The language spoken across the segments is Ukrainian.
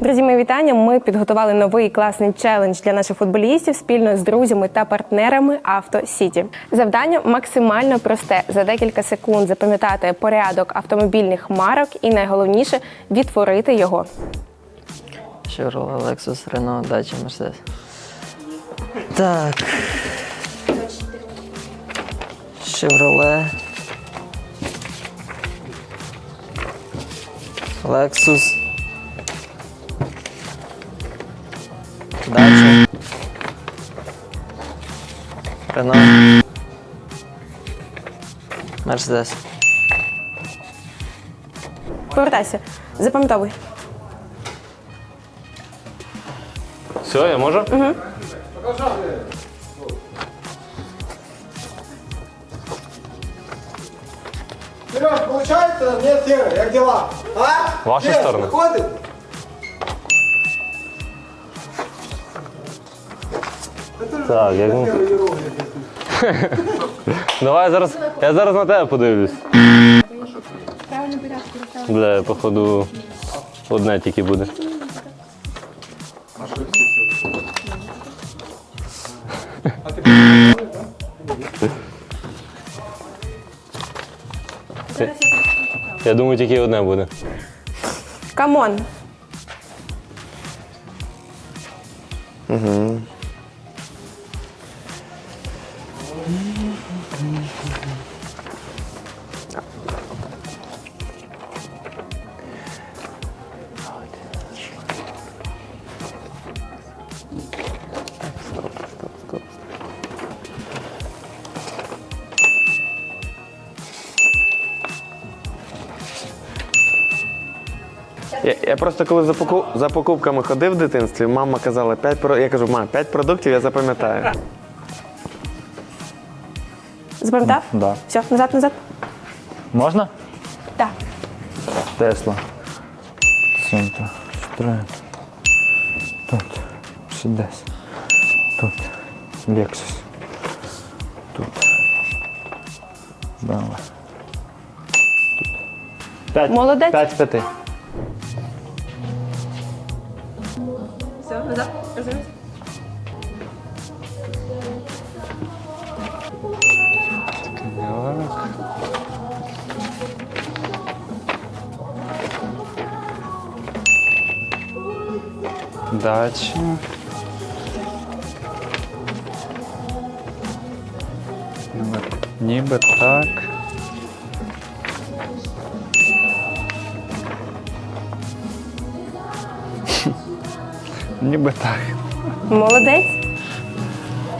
Друзі, мої вітання. Ми підготували новий класний челендж для наших футболістів спільно з друзями та партнерами Авто Сіті. Завдання максимально просте: за декілька секунд запам'ятати порядок автомобільних марок і найголовніше відтворити його. Chevrolet, Lexus, Renault, Dacia, Mercedes. Так. Chevrolet. Lexus. Dacia. Renault. Mercedes. Повертайся, запам'ятовуй. Все, я можу? Угу. Сереж, получается? Нет, Серый, как дела? А? Ваша Нет, сторона. Выходит? Так, як... Давай я зараз. Я зараз на тебе подивлюсь. Бля, походу, одне тільки буде. Я думаю, тільки одне буде. Камон. Я, я просто коли за, поку- за покупками ходив в дитинстві, мама казала, 5 про... я кажу, мам, 5 продуктів я запам'ятаю. Запам'ятав? Да. Все, назад, назад. Можна? Так. Тесла. Центр. Штрек. Тут. Мерседес. Тут. Лексус. Тут. BMW. П'ять. Молодець. П'ять з п'яти. Все, назад. Розвернись. Дача. Ніби, так. ніби так. Молодець.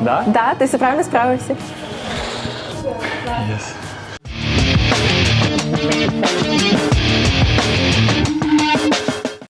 Да? Да, ти все правильно справився. Yes.